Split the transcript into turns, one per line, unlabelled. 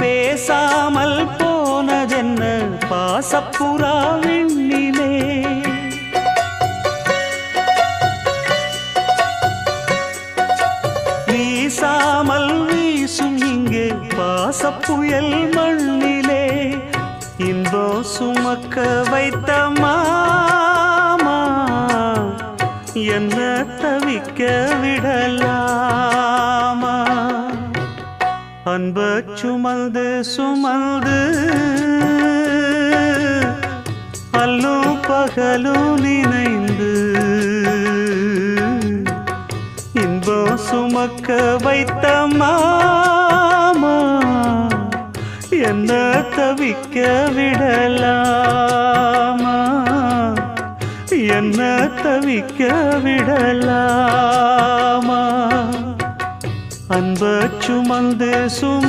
பேசாமல் போனதென்ன பாசப்புறா விண்ணிலே? வீசாமல் வீசும் இங்கு பாசப்புயல் மண்ணிலே. இன்போ சுமக்க வைத்த மாமா என்ன தவிக்க விடலாமா அன்ப சுமந்து சுமந்து. அல்லும் பகலும் நினைந்து. இன்பம் சுமக்க வைத்த மாமா என்ன தவிக்க விடலாமா? என்ன தவிக்க விடலாம்? அன்ப சுமந்து சுமந்து